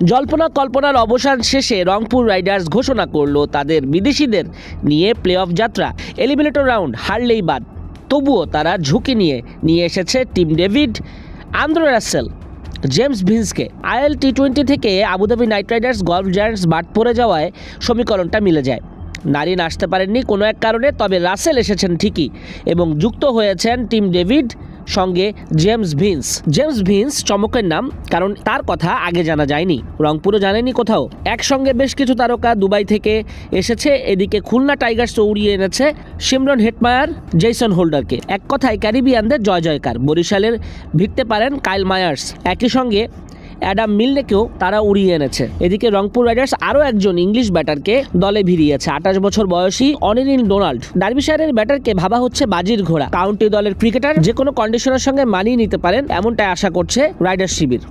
জল্পনা কল্পনার অবসান শেষে রংপুর রাইডার্স ঘোষণা করল তাদের বিদেশিদের নিয়ে প্লে অফ যাত্রা। এলিমিনেটর রাউন্ড হারলেই বাদ। তবুও তারা ঝুঁকি নিয়ে নিয়ে এসেছে Tim David Andre Russell James ভিন্সকে। IL T twenty থেকে Abu Dhabi Knight Riders Gulf Giants বাদ পড়ে যাওয়ায় সমীকরণটা মিলে যায়। নারিন আসতে পারেননি কোনো এক কারণে, তবে রাসেল এসেছেন ঠিকই এবং যুক্ত হয়েছেন টিম ডেভিড সঙ্গে জেমস ভিন্স। জেমস ভিন্স চমকের নাম, কারণ তার কথা আগে জানা যায়নি। রংপুরও জানেনি কোথাও। একসঙ্গে বেশ কিছু তারকা দুবাই থেকে এসেছে। এদিকে খুলনা টাইগার্স উড়িয়ে এনেছে সিমরন হেটমায়ার জেসন হোল্ডারকে। এক কথায় ক্যারিবিয়ানদের জয় জয়কার বরিশালের ভিড়তে পারেন কাইল মায়ার্স। একই সঙ্গে অ্যাডাম মিলনেকেও তারা উড়িয়ে এনেছে। এদিকে রংপুর রাইডার্স আরও একজন ইংলিশ ব্যাটারকে দলে ভিড়িয়েছে। আঠাশ বছর বয়সী অনিরিন ডোনাল্ড ডার্বিশায়ারের ব্যাটারকে ভাবা হচ্ছে বাজির ঘোড়া। কাউন্টি দলের ক্রিকেটার যে কোনো কন্ডিশনের সঙ্গে মানিয়ে নিতে পারেন, এমনটাই আশা করছে রাইডার্স শিবির।